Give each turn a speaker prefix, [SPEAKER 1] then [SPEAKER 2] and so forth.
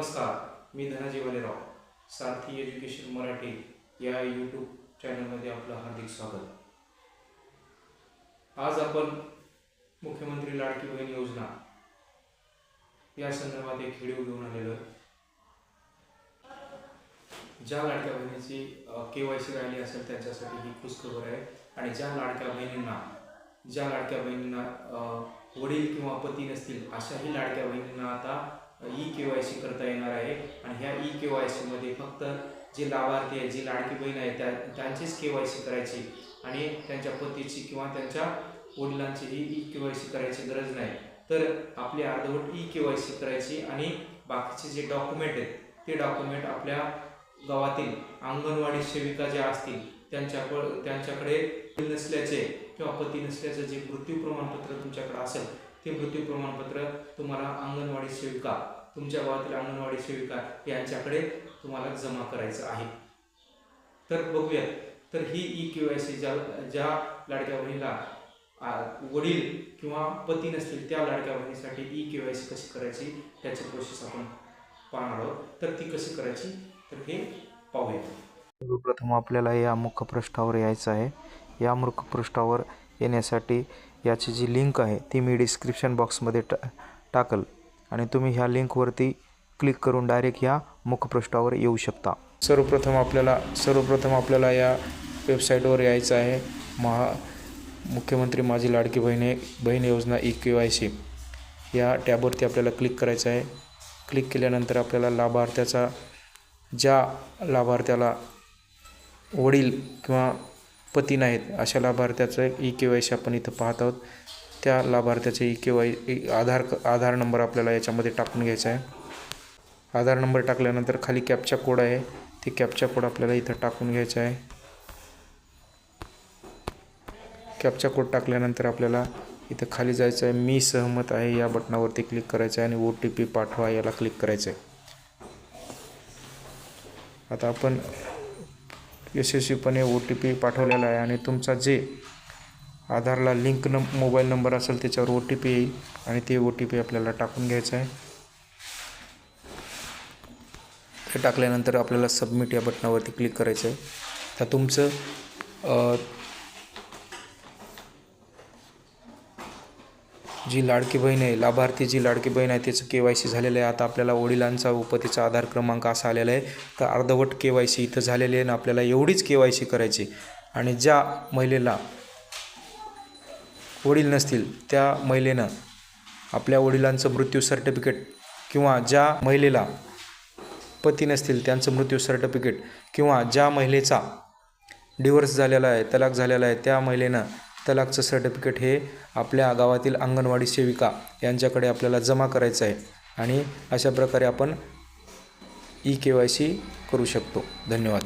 [SPEAKER 1] नमस्कार मी धनाजी वालेराव सारथी एज्युकेशन मराठी या यूट्यूब चॅनलमध्ये आपलं हार्दिक स्वागत. आज आपण मुख्यमंत्री लाडकी बहीण योजना या संदर्भात एक व्हिडिओ घेऊन आलेलो आहे. ज्या लाडक्या बहिणीची के वाय सी राहिली असेल त्यांच्यासाठी ही खुशखबर आहे आणि ज्या लाडक्या बहिणींना ज्या लाडक्या बहिणींना वडील किंवा पती नसतील अशाही लाडक्या बहिणींना आता ई के वाय सी करता येणार आहे. आणि ह्या ई के वाय सीमध्ये फक्त जे लाभार्थी आहे जी लाडकी बहीण आहे त्या त्यांचीच के वाय सी करायची. आणि त्यांच्या पतीची किंवा त्यांच्या वडिलांची ही ई के वाय सी करायची गरज नाही. तर आपली अर्धवट ई के वाय सी करायची आणि बाकीचे जे डॉक्युमेंट आहेत ते डॉक्युमेंट आपल्या गावातील अंगणवाडी सेविका ज्या असतील त्यांच्याकडे त्यांच्याकडे नसल्याचे किंवा पती नसल्याचं जे मृत्यू प्रमाणपत्र तुमच्याकडे असेल ते मृत्यू प्रमाणपत्र तुम्हाला अंगणवाडी सेविका तुमच्या गावातील अंगणवाडी सेविका यांच्याकडे तुम्हाला जमा करायचं आहे. तर बघूया. तर ही ई के वाय सी ज्या ज्या लाडक्या बहिणीला वडील किंवा पती नसतील त्या लाडक्या बहिणीसाठी ई के वाय सी कशी करायची त्याची प्रोसेस आपण पाहणार आहोत. तर ती कशी करायची तर हे पाहूया.
[SPEAKER 2] सर्वप्रथम आपल्याला या मुखपृष्ठावर यायचं आहे. या मुखपृष्ठावर येण्यासाठी याची जी लिंक आहे ती मी डिस्क्रिप्शन बॉक्समध्ये टा टाकल. आणि तुम्ही ह्या लिंकवरती क्लिक करून डायरेक्ट ह्या मुखपृष्ठावर येऊ शकता. सर्वप्रथम आपल्याला सर्वप्रथम आपल्याला या वेबसाईटवर यायचं आहे. महा मुख्यमंत्री माझी लाडकी बहिणी बहीण योजना ई के वाय सी या टॅबवरती आपल्याला क्लिक करायचं आहे. क्लिक केल्यानंतर आपल्याला लाभार्थ्याचा ज्या लाभार्थ्याला वडील किंवा पती नाहीत. अशा लाभार्थ्याचं ई के वाय सी आपण इथं पाहत आहोत. त्या लाभार्थ्याचे E K Y Aadhaar Aadhaar number आपल्याला याच्यामध्ये टाकून घ्यायचा आहे. आधार नंबर टाकल्यानंतर खाली कॅपचा कोड आहे. ते कॅपचा कोड आपल्याला इथं टाकून घ्यायचा आहे. कॅपचा कोड टाकल्यानंतर आपल्याला इथं खाली जायचं आहे. मी सहमत आहे. या बटनावरती क्लिक करायचं आहे आणि ओ टी पी पाठवा याला क्लिक करायचं आहे. आता आपण यशस्वीपणे ओ टी पी पाठवलेला आहे आणि तुमचा जे आधारला लिंक नं मोबाईल नंबर असेल त्याच्यावर ओ टी पी येईल आणि ते ओ टी पी आपल्याला टाकून घ्यायचं आहे. ते टाकल्यानंतर आपल्याला सबमिट या बटनावरती क्लिक करायचं आहे. तर तुमचं जी लाडकी बहीण आहे लाभार्थी जी लाडकी बहीण आहे त्याचं के वाय सी झालेलं आहे. आता आपल्याला वडिलांचा व पतीचा आधार क्रमांक असा आलेला आहे. तर अर्धवट के वाय सी इथं झालेली आहे आणि आपल्याला एवढीच के वाय सी करायची आणि ज्या महिलेला वडील नसतील त्या महिलेनं आपल्या वडिलांचं मृत्यू सर्टिफिकेट किंवा ज्या महिलेला पती नसतील त्यांचं मृत्यू सर्टिफिकेट किंवा ज्या महिलेचा डिवोर्स झालेला आहे तलाक झालेला आहे त्या महिलेनं तलाकचं सर्टिफिकेट हे आपल्या गावातील अंगणवाडी सेविका यांच्याकडे आपल्याला जमा करायचं आहे. आणि अशा प्रकारे आपण ई के वाय सी करू शकतो. धन्यवाद.